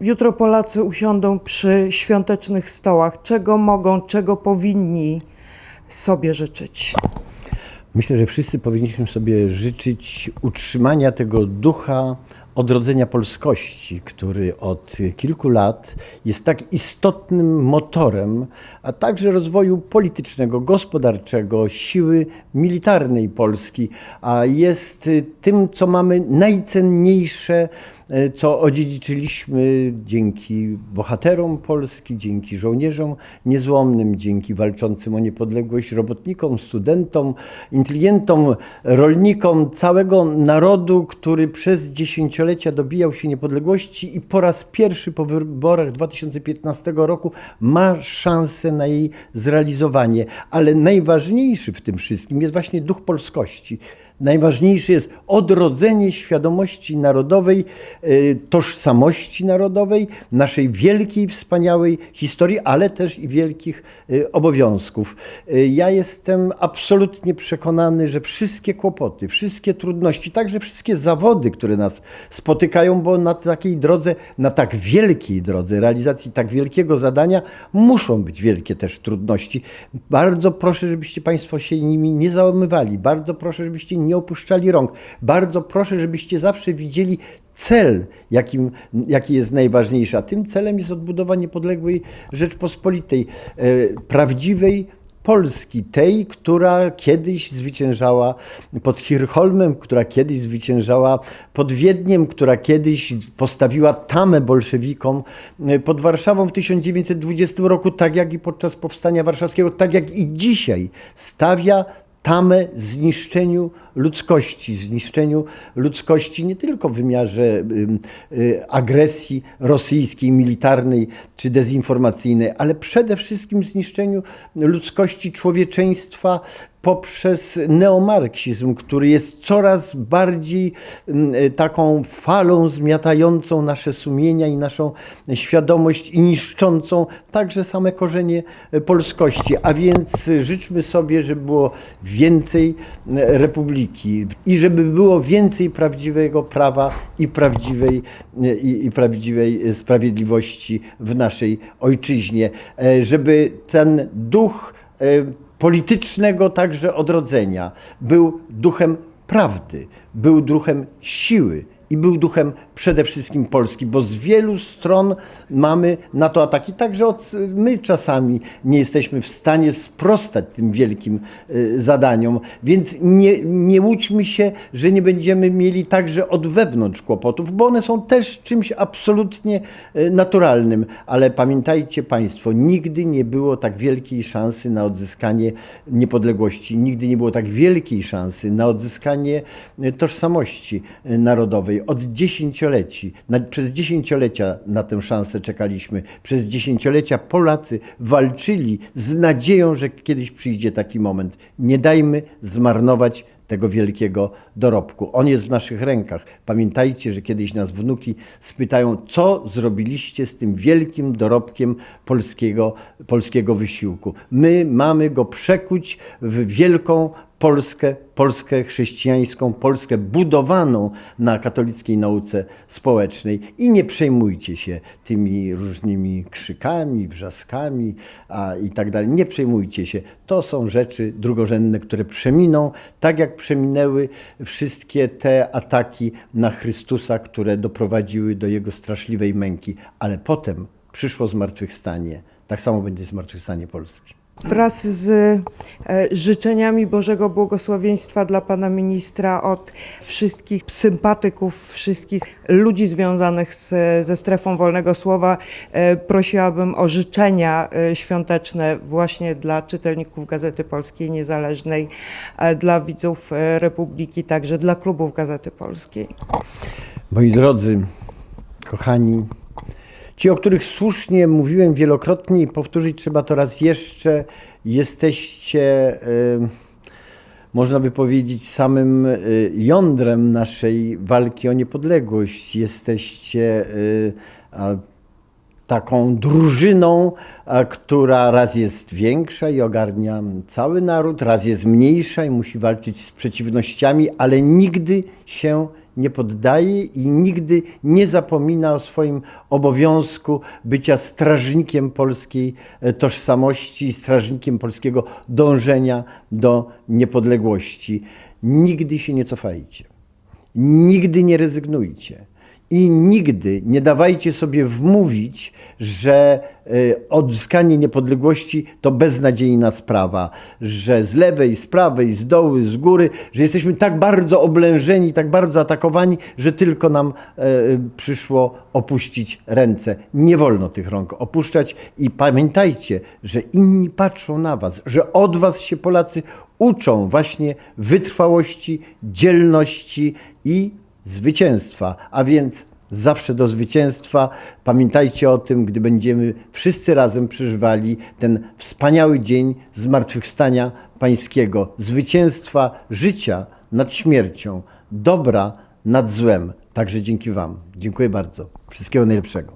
jutro Polacy usiądą przy świątecznych stołach, czego mogą, czego powinni sobie życzyć? Myślę, że wszyscy powinniśmy sobie życzyć utrzymania tego ducha odrodzenia polskości, który od kilku lat jest tak istotnym motorem, a także rozwoju politycznego, gospodarczego, siły militarnej Polski, a jest tym, co mamy najcenniejsze, co odziedziczyliśmy dzięki bohaterom Polski, dzięki żołnierzom niezłomnym, dzięki walczącym o niepodległość robotnikom, studentom, inteligentom, rolnikom, całego narodu, który przez dziesięciolecia dobijał się niepodległości i po raz pierwszy po wyborach 2015 roku ma szansę na jej zrealizowanie. Ale najważniejszy w tym wszystkim jest właśnie duch polskości. Najważniejsze jest odrodzenie świadomości narodowej, y, tożsamości narodowej, naszej wielkiej, wspaniałej historii, ale też i wielkich y, obowiązków. Y, Ja jestem absolutnie przekonany, że wszystkie kłopoty, wszystkie trudności, także wszystkie zawody, które nas spotykają, bo na takiej drodze, na tak wielkiej drodze realizacji tak wielkiego zadania muszą być wielkie też trudności. Bardzo proszę, żebyście Państwo się nimi nie załamywali. Bardzo proszę, żebyście nie opuszczali rąk. Bardzo proszę, żebyście zawsze widzieli cel, jakim, jaki jest najważniejszy. A tym celem jest odbudowa niepodległej Rzeczpospolitej, e, prawdziwej Polski, tej, która kiedyś zwyciężała pod Kirchholmem, która kiedyś zwyciężała pod Wiedniem, która kiedyś postawiła tamę bolszewikom e, pod Warszawą w 1920 roku, tak jak i podczas Powstania Warszawskiego, tak jak i dzisiaj stawia tamę zniszczeniu ludzkości, zniszczeniu ludzkości nie tylko w wymiarze ym, y, agresji rosyjskiej, militarnej czy dezinformacyjnej, ale przede wszystkim zniszczeniu ludzkości, człowieczeństwa poprzez neomarksizm, który jest coraz bardziej ym, y, taką falą zmiatającą nasze sumienia i naszą świadomość i niszczącą także same korzenie y, polskości. A więc życzmy sobie, żeby było więcej y, republiki i żeby było więcej prawdziwego prawa i prawdziwej, i, i prawdziwej sprawiedliwości w naszej ojczyźnie, E, żeby ten duch e, politycznego także odrodzenia. Był duchem prawdy, był duchem siły i był duchem przede wszystkim Polski, bo z wielu stron mamy na to ataki. Także od, my czasami nie jesteśmy w stanie sprostać tym wielkim y, zadaniom, więc nie, nie łudźmy się, że nie będziemy mieli także od wewnątrz kłopotów, bo one są też czymś absolutnie y, naturalnym. Ale pamiętajcie Państwo, nigdy nie było tak wielkiej szansy na odzyskanie niepodległości, nigdy nie było tak wielkiej szansy na odzyskanie y, tożsamości narodowej. Od dziesięcioleci, na, przez dziesięciolecia na tę szansę czekaliśmy. Przez dziesięciolecia Polacy walczyli z nadzieją, że kiedyś przyjdzie taki moment. Nie dajmy zmarnować tego wielkiego dorobku. On jest w naszych rękach. Pamiętajcie, że kiedyś nas wnuki spytają, co zrobiliście z tym wielkim dorobkiem polskiego, polskiego wysiłku. My mamy go przekuć w wielką Polskę, Polskę chrześcijańską, Polskę budowaną na katolickiej nauce społecznej. I nie przejmujcie się tymi różnymi krzykami, wrzaskami a, i tak dalej. Nie przejmujcie się. To są rzeczy drugorzędne, które przeminą, tak jak przeminęły wszystkie te ataki na Chrystusa, które doprowadziły do Jego straszliwej męki. Ale potem przyszło zmartwychwstanie. Tak samo będzie zmartwychwstanie Polski. Wraz z e, życzeniami Bożego błogosławieństwa dla pana ministra od wszystkich sympatyków, wszystkich ludzi związanych z, ze strefą wolnego słowa, e, prosiłabym o życzenia e, świąteczne właśnie dla czytelników Gazety Polskiej Niezależnej, dla widzów Republiki, także dla klubów Gazety Polskiej. Moi drodzy, kochani, ci, o których słusznie mówiłem wielokrotnie i powtórzyć trzeba to raz jeszcze, jesteście, y, można by powiedzieć, samym y, jądrem naszej walki o niepodległość. Jesteście y, taką drużyną, która raz jest większa i ogarnia cały naród, raz jest mniejsza i musi walczyć z przeciwnościami, ale nigdy się nie poddaje i nigdy nie zapomina o swoim obowiązku bycia strażnikiem polskiej e, tożsamości, strażnikiem polskiego dążenia do niepodległości. Nigdy się nie cofajcie. Nigdy nie rezygnujcie. I nigdy nie dawajcie sobie wmówić, że e, odzyskanie niepodległości to beznadziejna sprawa, że z lewej, z prawej, z dołu, z góry, że jesteśmy tak bardzo oblężeni, tak bardzo atakowani, że tylko nam e, przyszło opuścić ręce. Nie wolno tych rąk opuszczać i pamiętajcie, że inni patrzą na was, że od was się Polacy uczą właśnie wytrwałości, dzielności i zwycięstwa, a więc zawsze do zwycięstwa. Pamiętajcie o tym, gdy będziemy wszyscy razem przeżywali ten wspaniały dzień zmartwychwstania pańskiego, zwycięstwa życia nad śmiercią, dobra nad złem. Także dzięki Wam. Dziękuję bardzo. Wszystkiego najlepszego.